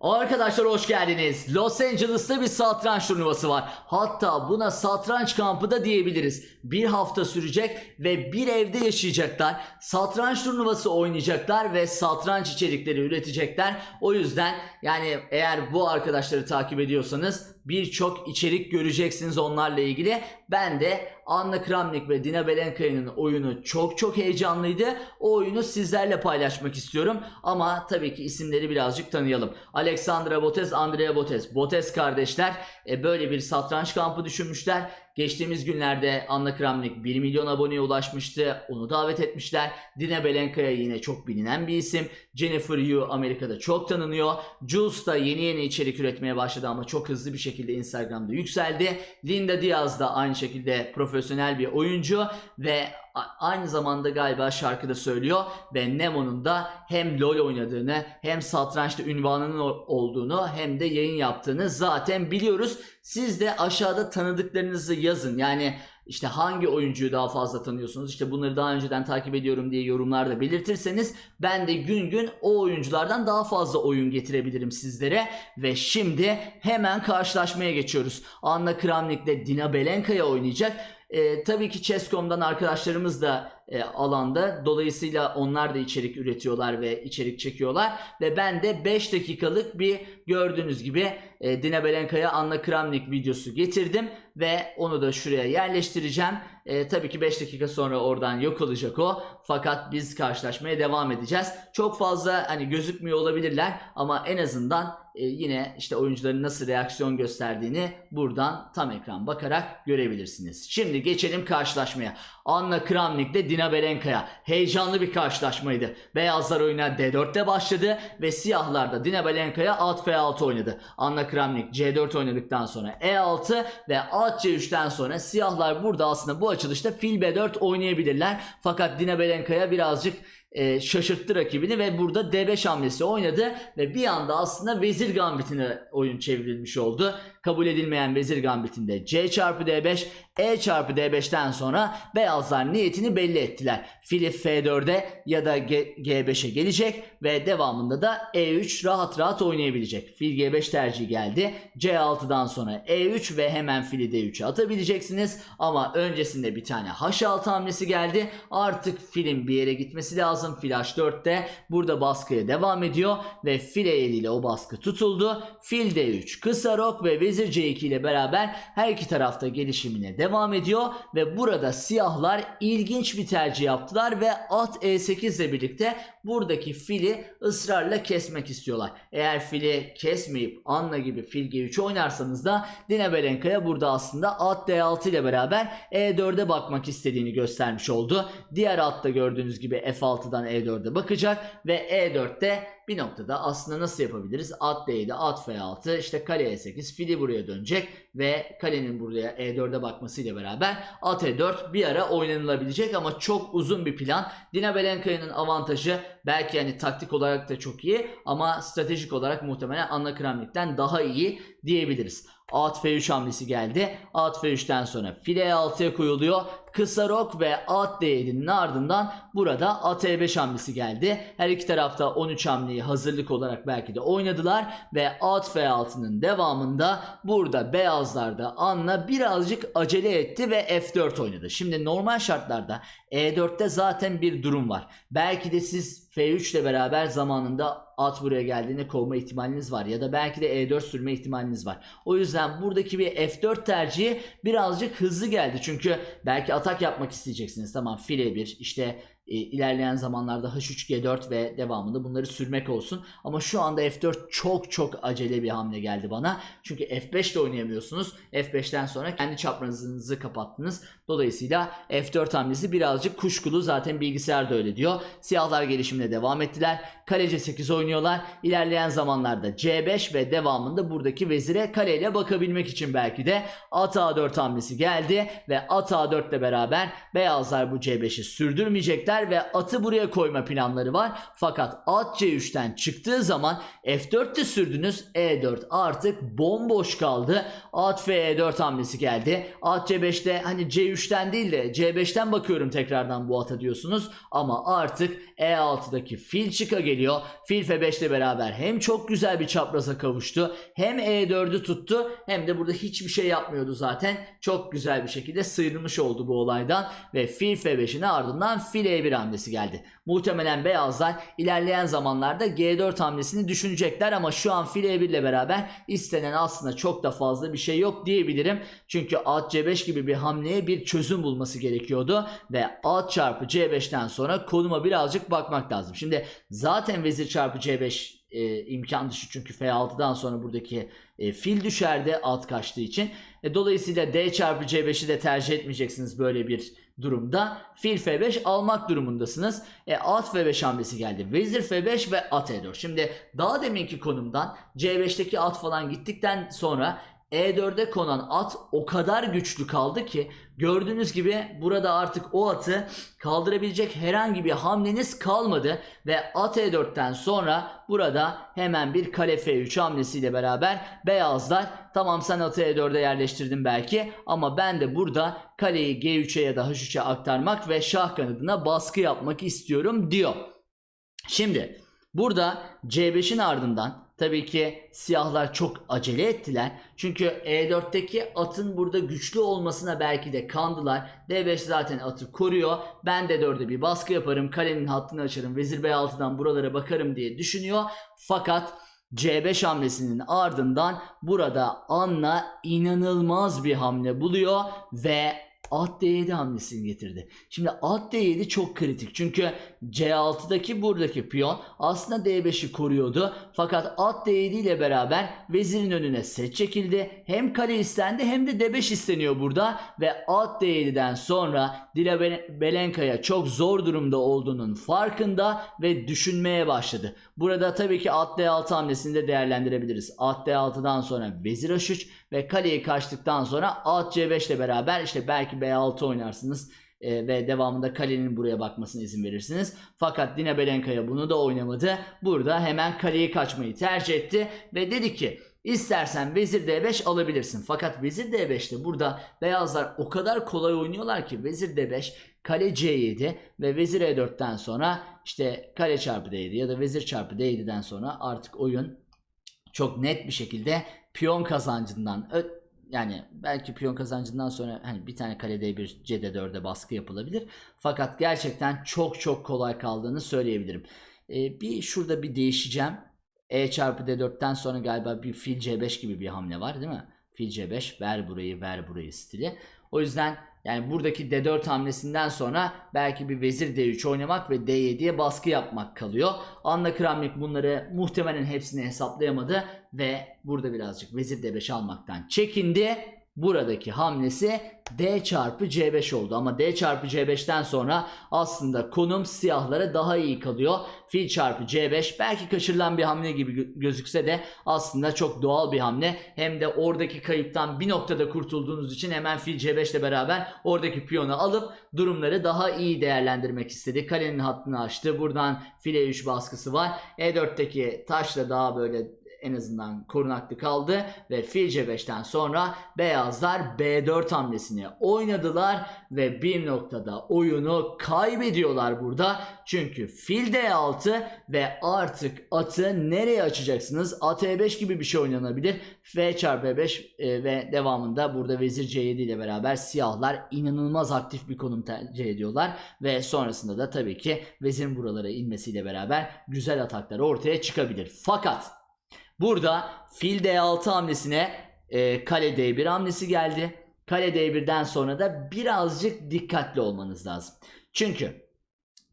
Arkadaşlar hoş geldiniz. Los Angeles'ta bir satranç turnuvası var. Hatta buna satranç kampı da diyebiliriz. Bir hafta sürecek ve bir evde yaşayacaklar. Satranç turnuvası oynayacaklar ve satranç içerikleri üretecekler. O yüzden yani eğer bu arkadaşları takip ediyorsanız birçok içerik göreceksiniz onlarla ilgili. Ben de Anna Kramnik ve Dina Belenkaya'nın oyunu çok çok heyecanlıydı. O oyunu sizlerle paylaşmak istiyorum. Ama tabii ki isimleri birazcık tanıyalım. Alexandra Botes, Andrea Botes. Botes kardeşler e, böyle bir satranç kampı düşünmüşler. Geçtiğimiz günlerde Anna Kramnik 1 milyon aboneye ulaşmıştı. Onu davet etmişler. Dina Belenkaya yine çok bilinen bir isim. Jennifer Yu Amerika'da çok tanınıyor. Jules da yeni yeni içerik üretmeye başladı ama çok hızlı bir şekilde Instagram'da yükseldi. Linda Diaz da aynı şekilde profesyonel bir oyuncu ve aynı zamanda galiba şarkıda söylüyor ve Nemo'nun da hem LoL oynadığını hem satrançta ünvanının olduğunu hem de yayın yaptığını zaten biliyoruz. Siz de aşağıda tanıdıklarınızı yazın. Yani işte hangi oyuncuyu daha fazla tanıyorsunuz? İşte bunları daha önceden takip ediyorum diye yorumlarda belirtirseniz ben de gün gün o oyunculardan daha fazla oyun getirebilirim sizlere. Ve şimdi hemen karşılaşmaya geçiyoruz. Anna Kramnik ile Dina Belenkaya oynayacak. Ee, tabii ki Chess.com'dan arkadaşlarımız da e, alanda. Dolayısıyla onlar da içerik üretiyorlar ve içerik çekiyorlar. Ve ben de 5 dakikalık bir gördüğünüz gibi e, Dina Belenkaya Anna Kramnik videosu getirdim. Ve onu da şuraya yerleştireceğim. E, tabii ki 5 dakika sonra oradan yok olacak o. Fakat biz karşılaşmaya devam edeceğiz. Çok fazla hani gözükmüyor olabilirler ama en azından e, yine işte oyuncuların nasıl reaksiyon gösterdiğini buradan tam ekran bakarak görebilirsiniz. Şimdi geçelim karşılaşmaya. Anna Kramnik ile Dina Belenkaya. Heyecanlı bir karşılaşmaydı. Beyazlar oyuna D4'te başladı ve siyahlar da Dina Belenkaya at F6 oynadı. Anna Kramnik C4 oynadıktan sonra E6 ve at C3'ten sonra siyahlar burada aslında bu açılışta fil B4 oynayabilirler. Fakat Dina Belenkaya birazcık e, şaşırttı rakibini ve burada D5 hamlesi oynadı ve bir anda aslında vezir gambitine oyun çevrilmiş oldu. Kabul edilmeyen vezir gambitinde C çarpı D5, E çarpı D5'ten sonra beyazlar niyetini belli ettiler. Fili F4'e ya da G- G5'e gelecek ve devamında da E3 rahat rahat oynayabilecek. Fil G5 tercihi geldi. C6'dan sonra E3 ve hemen fili D3'e atabileceksiniz. Ama öncesinde bir tane H6 hamlesi geldi. Artık filin bir yere gitmesi lazım. Fil H4'te burada baskıya devam ediyor ve fil E7 ile o baskı tutuldu. Fil D3 kısa rok ve vezir C2 ile beraber her iki tarafta gelişimine devam ediyor ve burada siyahlar ilginç bir tercih yaptılar ve at E8 ile birlikte buradaki fili ısrarla kesmek istiyorlar. Eğer fili kesmeyip Anna gibi fil G3 oynarsanız da Dina Belenkaya burada aslında at D6 ile beraber E4'e bakmak istediğini göstermiş oldu. Diğer atta gördüğünüz gibi F6'dan E4'e bakacak ve E4'te bir noktada aslında nasıl yapabiliriz? At D7, at F6, işte kale E8, fili buraya dönecek ve kalenin buraya E4'e bakmasıyla beraber at E4 bir ara oynanılabilecek ama çok uzun bir plan. Dina Belenkaya'nın avantajı belki yani taktik olarak da çok iyi ama stratejik olarak muhtemelen Anna Kramnik'ten daha iyi diyebiliriz. At F3 hamlesi geldi. At F3'ten sonra file E6'ya koyuluyor. Kısa rok ve at D7'nin ardından burada at E5 hamlesi geldi. Her iki tarafta 13 hamleyi hazırlık olarak belki de oynadılar ve at F6'nın devamında burada beyazlar da Anna birazcık acele etti ve F4 oynadı. Şimdi normal şartlarda E4'te zaten bir durum var. Belki de siz F3 ile beraber zamanında at buraya geldiğinde kovma ihtimaliniz var ya da belki de E4 sürme ihtimaliniz var. O yüzden buradaki bir F4 tercihi birazcık hızlı geldi. Çünkü belki atak yapmak isteyeceksiniz. Tamam file 1 işte e, ilerleyen zamanlarda H3 G4 ve devamında bunları sürmek olsun. Ama şu anda F4 çok çok acele bir hamle geldi bana. Çünkü F5 de oynayamıyorsunuz. F5'ten sonra kendi çaprazınızı kapattınız. Dolayısıyla F4 hamlesi birazcık kuşkulu. Zaten bilgisayar da öyle diyor. Siyahlar gelişimine devam ettiler. Kale C8 oynuyorlar. İlerleyen zamanlarda C5 ve devamında buradaki vezire kaleyle bakabilmek için belki de at A4 hamlesi geldi ve at A4 ile beraber beyazlar bu C5'i sürdürmeyecekler ve atı buraya koyma planları var. Fakat at C3'ten çıktığı zaman F4'te sürdünüz E4 artık bomboş kaldı. At F4 hamlesi geldi. At C5'te hani C3'ten değil de C5'ten bakıyorum tekrardan bu ata diyorsunuz ama artık E6'daki fil çıka geliyor. Fil F5 ile beraber hem çok güzel bir çapraza kavuştu hem E4'ü tuttu hem de burada hiçbir şey yapmıyordu zaten. Çok güzel bir şekilde sıyrılmış oldu bu olaydan ve fil F5'in ardından fil E1 hamlesi geldi. Muhtemelen beyazlar ilerleyen zamanlarda G4 hamlesini düşünecekler ama şu an fil E1 ile beraber istenen aslında çok da fazla bir şey yok diyebilirim. Çünkü at C5 gibi bir hamleye bir çözüm bulması gerekiyordu ve at çarpı C5'ten sonra konuma birazcık bakmak lazım. Şimdi zaten vezir çarpı C5 e, imkan dışı çünkü F6'dan sonra buradaki e, fil düşerdi at kaçtığı için. E, dolayısıyla D çarpı C5'i de tercih etmeyeceksiniz böyle bir durumda. Fil F5 almak durumundasınız. E, at F5 hamlesi geldi. Vezir F5 ve at E4. Şimdi daha deminki konumdan C5'teki at falan gittikten sonra E4'e konan at o kadar güçlü kaldı ki gördüğünüz gibi burada artık o atı kaldırabilecek herhangi bir hamleniz kalmadı ve at E4'ten sonra burada hemen bir kale F3 hamlesiyle beraber beyazlar tamam sen atı E4'e yerleştirdin belki ama ben de burada kaleyi G3'e ya da H3'e aktarmak ve şah kanadına baskı yapmak istiyorum diyor. Şimdi burada C5'in ardından tabii ki siyahlar çok acele ettiler. Çünkü E4'teki atın burada güçlü olmasına belki de kandılar. D5 zaten atı koruyor. Ben de 4'e bir baskı yaparım. Kalenin hattını açarım. Vezir B6'dan buralara bakarım diye düşünüyor. Fakat C5 hamlesinin ardından burada Anna inanılmaz bir hamle buluyor ve at D7 hamlesini getirdi. Şimdi at D7 çok kritik. Çünkü C6'daki buradaki piyon aslında D5'i koruyordu. Fakat at D7 ile beraber vezirin önüne set çekildi. Hem kale istendi hem de D5 isteniyor burada. Ve at D7'den sonra Dila Be- Belenka'ya çok zor durumda olduğunun farkında ve düşünmeye başladı. Burada tabii ki at D6 hamlesini de değerlendirebiliriz. At D6'dan sonra vezir H3 ve kaleyi kaçtıktan sonra at C5 ile beraber işte belki B6 oynarsınız e, ve devamında kalenin buraya bakmasına izin verirsiniz. Fakat Dina Belenka'ya bunu da oynamadı. Burada hemen kaleyi kaçmayı tercih etti ve dedi ki İstersen vezir D5 alabilirsin. Fakat vezir D5'te burada beyazlar o kadar kolay oynuyorlar ki vezir D5 kale C7 ve vezir E4'ten sonra işte kale çarpı D7 ya da vezir çarpı D7'den sonra artık oyun çok net bir şekilde piyon kazancından yani belki piyon kazancından sonra hani bir tane kale D1 CD4'e baskı yapılabilir. Fakat gerçekten çok çok kolay kaldığını söyleyebilirim. Ee, bir şurada bir değişeceğim. E çarpı D4'ten sonra galiba bir fil C5 gibi bir hamle var değil mi? Fil C5 ver burayı ver burayı stili. O yüzden yani buradaki D4 hamlesinden sonra belki bir vezir D3 oynamak ve D7'ye baskı yapmak kalıyor. Anna Kramnik bunları muhtemelen hepsini hesaplayamadı ve burada birazcık vezir D5 almaktan çekindi. Buradaki hamlesi D çarpı C5 oldu ama D çarpı C5'ten sonra aslında konum siyahlara daha iyi kalıyor. Fil çarpı C5 belki kaçırılan bir hamle gibi gö- gözükse de aslında çok doğal bir hamle. Hem de oradaki kayıptan bir noktada kurtulduğunuz için hemen fil C5 ile beraber oradaki piyonu alıp durumları daha iyi değerlendirmek istedi. Kalenin hattını açtı. Buradan file 3 baskısı var. E4'teki taşla daha böyle en azından korunaklı kaldı ve fil C5'ten sonra beyazlar B4 hamlesini oynadılar ve bir noktada oyunu kaybediyorlar burada. Çünkü fil D6 ve artık atı nereye açacaksınız? At E5 gibi bir şey oynanabilir. F çarpı E5 e, ve devamında burada vezir C7 ile beraber siyahlar inanılmaz aktif bir konum tercih ediyorlar. Ve sonrasında da tabii ki vezirin buralara inmesiyle beraber güzel ataklar ortaya çıkabilir. Fakat Burada fil D6 hamlesine e, kale D1 hamlesi geldi. Kale D1'den sonra da birazcık dikkatli olmanız lazım. Çünkü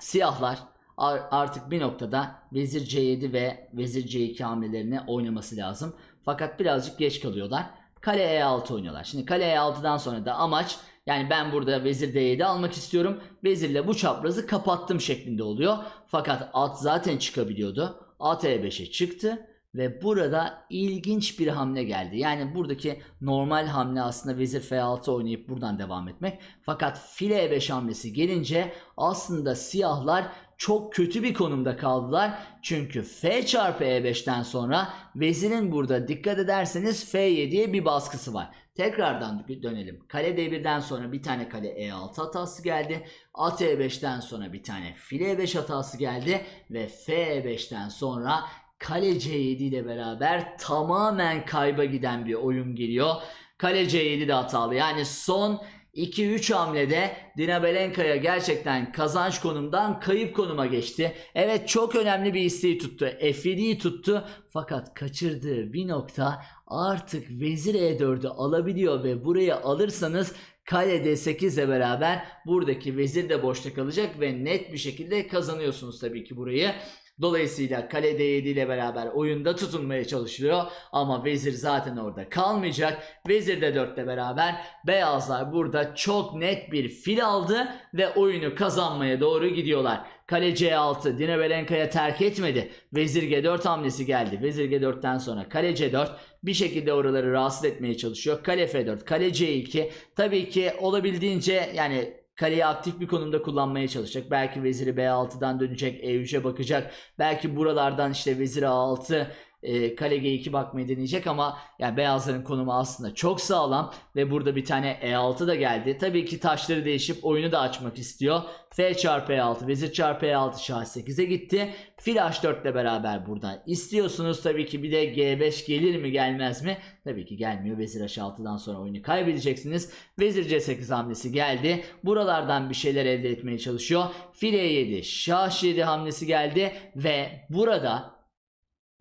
siyahlar ar- artık bir noktada vezir C7 ve vezir C2 hamlelerini oynaması lazım. Fakat birazcık geç kalıyorlar. Kale E6 oynuyorlar. Şimdi kale E6'dan sonra da amaç yani ben burada vezir D7 almak istiyorum. Vezirle bu çaprazı kapattım şeklinde oluyor. Fakat at zaten çıkabiliyordu. At E5'e çıktı. Ve burada ilginç bir hamle geldi. Yani buradaki normal hamle aslında vezir F6 oynayıp buradan devam etmek. Fakat file E5 hamlesi gelince aslında siyahlar çok kötü bir konumda kaldılar. Çünkü F çarpı E5'ten sonra vezirin burada dikkat ederseniz F7'ye bir baskısı var. Tekrardan dönelim. Kale D1'den sonra bir tane kale E6 hatası geldi. At E5'ten sonra bir tane file E5 hatası geldi. Ve F E5'ten sonra kale C7 ile beraber tamamen kayba giden bir oyun geliyor. Kale C7 de hatalı. Yani son 2-3 hamlede Dina Belenka'ya gerçekten kazanç konumdan kayıp konuma geçti. Evet çok önemli bir isteği tuttu. F7'yi tuttu. Fakat kaçırdığı bir nokta artık vezir E4'ü alabiliyor ve burayı alırsanız kale D8 ile beraber buradaki vezir de boşta kalacak ve net bir şekilde kazanıyorsunuz tabii ki burayı. Dolayısıyla kale D7 ile beraber oyunda tutunmaya çalışılıyor ama vezir zaten orada kalmayacak. Vezir de 4 ile beraber beyazlar burada çok net bir fil aldı ve oyunu kazanmaya doğru gidiyorlar. Kale C6 Dina Belenka'ya terk etmedi. Vezir G4 hamlesi geldi. Vezir G4'ten sonra kale C4 bir şekilde oraları rahatsız etmeye çalışıyor. Kale F4, kale C2 tabii ki olabildiğince yani Kaleyi aktif bir konumda kullanmaya çalışacak. Belki veziri B6'dan dönecek, E3'e bakacak. Belki buralardan işte vezir A6, e, kale G2 bakmayı deneyecek ama yani beyazların konumu aslında çok sağlam ve burada bir tane E6 da geldi. Tabii ki taşları değişip oyunu da açmak istiyor. F çarpı E6, vezir çarpı E6 şah 8'e gitti. Fil H4 ile beraber buradan istiyorsunuz. Tabii ki bir de G5 gelir mi gelmez mi? Tabii ki gelmiyor. Vezir H6'dan sonra oyunu kaybedeceksiniz. Vezir C8 hamlesi geldi. Buralardan bir şeyler elde etmeye çalışıyor. Fil E7, şah 7 hamlesi geldi ve burada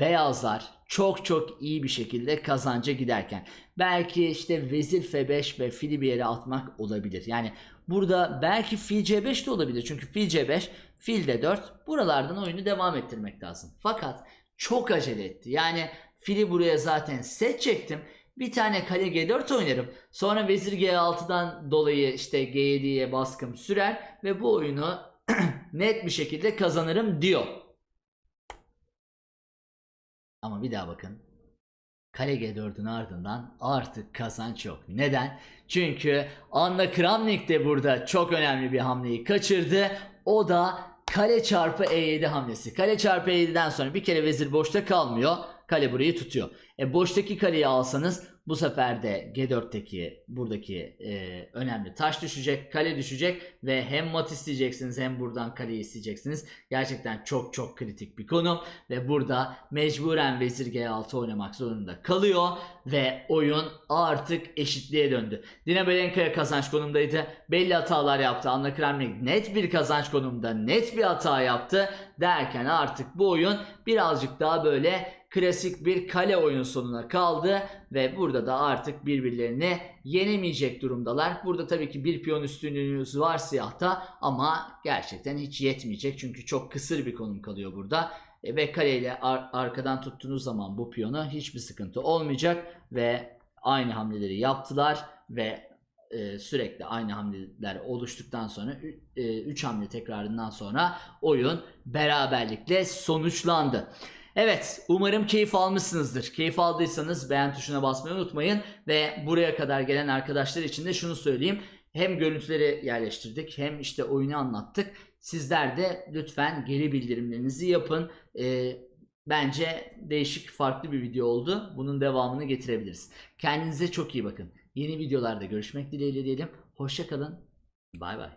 beyazlar çok çok iyi bir şekilde kazanca giderken belki işte vezir F5 ve fili bir yere atmak olabilir. Yani burada belki fil C5 de olabilir. Çünkü fil C5, fil D4 buralardan oyunu devam ettirmek lazım. Fakat çok acele etti. Yani fili buraya zaten set çektim. Bir tane kale G4 oynarım. Sonra vezir G6'dan dolayı işte G7'ye baskım sürer ve bu oyunu net bir şekilde kazanırım diyor. Ama bir daha bakın. Kale G4'ün ardından artık kazanç yok. Neden? Çünkü Anna Kramnik de burada çok önemli bir hamleyi kaçırdı. O da kale çarpı E7 hamlesi. Kale çarpı E7'den sonra bir kere vezir boşta kalmıyor. Kale burayı tutuyor. E boştaki kaleyi alsanız bu sefer de G4'teki buradaki e, önemli taş düşecek, kale düşecek ve hem mat isteyeceksiniz hem buradan kaleyi isteyeceksiniz. Gerçekten çok çok kritik bir konu ve burada mecburen vezir G6 oynamak zorunda kalıyor ve oyun artık eşitliğe döndü. Dina Belenka'ya kazanç konumdaydı. Belli hatalar yaptı. Anna Kramnik net bir kazanç konumda net bir hata yaptı derken artık bu oyun birazcık daha böyle klasik bir kale oyun sonuna kaldı ve burada da artık birbirlerini yenemeyecek durumdalar. Burada tabii ki bir piyon üstünlüğünüz var siyahta ama gerçekten hiç yetmeyecek çünkü çok kısır bir konum kalıyor burada. E, ve kaleyle ar- arkadan tuttuğunuz zaman bu piyona hiçbir sıkıntı olmayacak ve aynı hamleleri yaptılar ve e, sürekli aynı hamleler oluştuktan sonra 3 hamle tekrarından sonra oyun beraberlikle sonuçlandı. Evet umarım keyif almışsınızdır. Keyif aldıysanız beğen tuşuna basmayı unutmayın ve buraya kadar gelen arkadaşlar için de şunu söyleyeyim. Hem görüntüleri yerleştirdik hem işte oyunu anlattık. Sizler de lütfen geri bildirimlerinizi yapın. Ee, bence değişik farklı bir video oldu. Bunun devamını getirebiliriz. Kendinize çok iyi bakın. Yeni videolarda görüşmek dileğiyle diyelim. Hoşçakalın. Bay bay.